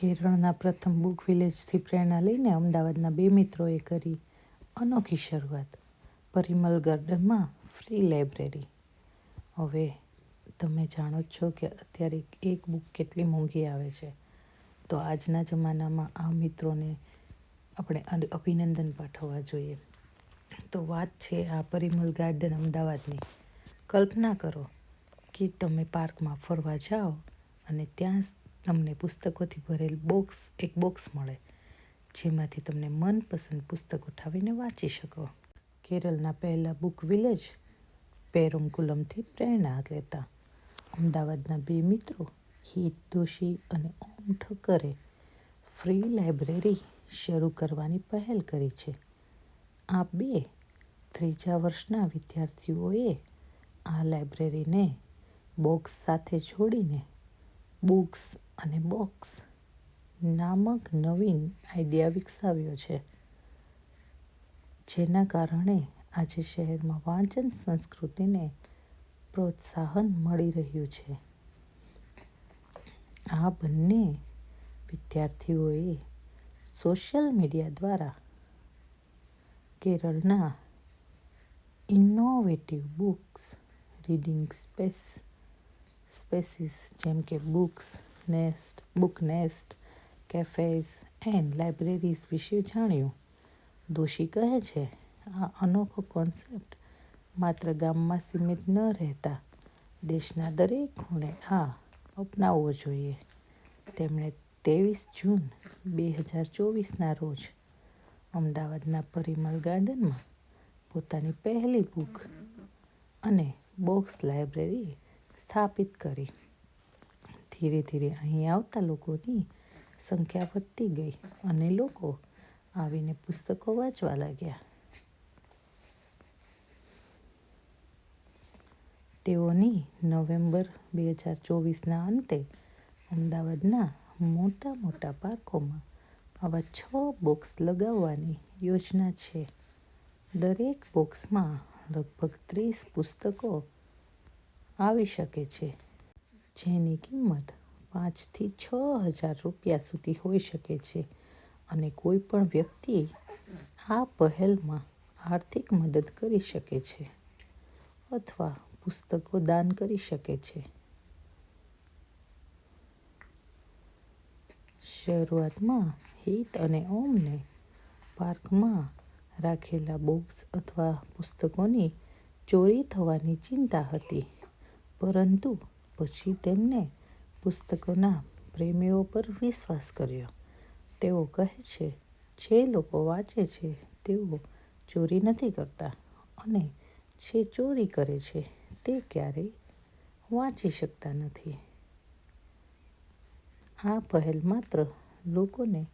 કેરળના પ્રથમ બુક વિલેજથી પ્રેરણા લઈને અમદાવાદના બે મિત્રોએ કરી અનોખી શરૂઆત. પરિમલ ગાર્ડનમાં ફ્રી લાઇબ્રેરી. હવે તમે જાણો જ છો કે અત્યારે એક બુક કેટલી મોંઘી આવે છે. તો આજના જમાનામાં આ મિત્રોને આપણે અભિનંદન પાઠવવા જોઈએ. તો વાત છે આ પરિમલ ગાર્ડન અમદાવાદની. કલ્પના કરો કે તમે પાર્કમાં ફરવા જાઓ અને ત્યાં તમને પુસ્તકોથી ભરેલ બોક્સ, એક બોક્સ મળે, જેમાંથી તમને મનપસંદ પુસ્તક ઉઠાવીને વાંચી શકો. કેરળના પહેલાં બુક વિલેજ પેરુમકુલમથી પ્રેરણા લેતા. અમદાવાદના બે મિત્રો, હિત દોશી અને ઓમ ઠક્કરે ફ્રી લાઇબ્રેરી શરૂ કરવાની પહેલ કરી છે. આ બે ત્રીજા વર્ષના વિદ્યાર્થીઓએ આ લાઇબ્રેરીને બોક્સ સાથે જોડીને બુક્સ અને બોક્સ નામક નવીન આઈડિયા વિકસાવ્યો છે, જેના કારણે આજે શહેરમાં વાંચન સંસ્કૃતિને પ્રોત્સાહન મળી રહ્યું છે. આ બંને વિદ્યાર્થીઓએ સોશિયલ મીડિયા દ્વારા કેરળના innovative books, reading space spaces જેમ કે books nest book nest cafes and libraries વિશે જાણ્યું. દોશી કહે છે, આ અનોખો કોન્સેપ્ટ માત્ર ગામમાં સીમિત ન રહેતા, દેશના દરેક ખૂણે આ અપનાવવો જોઈએ. તેમણે ત્રેવીસ જૂન બે હજાર ચોવીસના રોજ અમદાવાદના પરિમલ ગાર્ડનમાં પોતાની પહેલી બુક અને બોક્સ લાઇબ્રેરી સ્થાપિત કરી. ધીરે ધીરે અહીં આવતા લોકોની સંખ્યા વધતી ગઈ અને લોકો આવીને પુસ્તકો વાંચવા લાગ્યા. તેઓની નવેમ્બર બે હજાર ચોવીસના અંતે અમદાવાદના મોટા મોટા પાર્કોમાં આવા છ બોક્સ લગાવવાની યોજના છે. દરેક બોક્સમાં લગભગ ત્રીસ પુસ્તકો આવી શકે છે. જેની કિંમત પાંચથી છ હજાર રૂપિયા સુધી હોઈ શકે છે અને કોઈ પણ વ્યક્તિ આ પહેલમાં આર્થિક મદદ કરી શકે છે અથવા પુસ્તકો દાન કરી શકે છે. શરૂઆતમાં હિત અને ઓમને પાર્કમાં રાખેલા બોક્સ અથવા પુસ્તકોની ચોરી થવાની ચિંતા હતી. પરંતુ પછી તેમને પુસ્તકોના પ્રેમીઓ પર વિશ્વાસ કર્યો. તેઓ કહે છે, જે લોકો વાંચે છે, તેઓ ચોરી નથી કરતા અને જે ચોરી કરે છે, તે ક્યારેય વાંચી શકતા નથી. આ પહેલ માત્ર લોકોને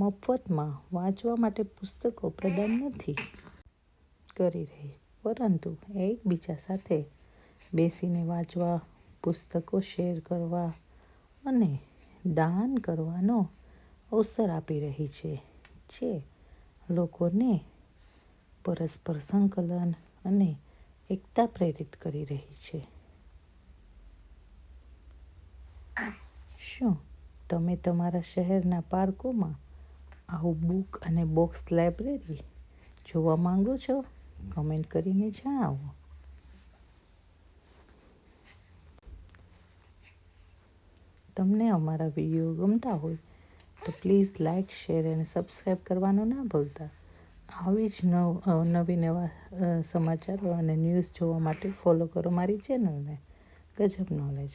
મફતમાં વાંચવા માટે પુસ્તકો પ્રદાન નથી કરી રહી, પરંતુ એકબીજા સાથે બેસીને વાંચવા, પુસ્તકો શેર કરવા અને દાન કરવાનો અવસર આપી રહી છે, જે લોકોને પરસ્પર સંકલન અને એકતા પ્રેરિત કરી રહી છે. શું તમે તમારા શહેરના પાર્કોમાં આવું બુક અને બોક્સ લાઇબ્રેરી જોવા માંગો છો? કમેન્ટ કરીને જણાવો. તમને અમારા વીડિયો ગમતા હોય, તો પ્લીઝ લાઇક શેર અને સબસ્ક્રાઈબ કરવાનું ના ભૂલતા. આવી જ નવ નવી નવા સમાચારો અને ન્યૂઝ જોવા માટે ફોલો કરો મારી ચેનલને ગજબ નોલેજ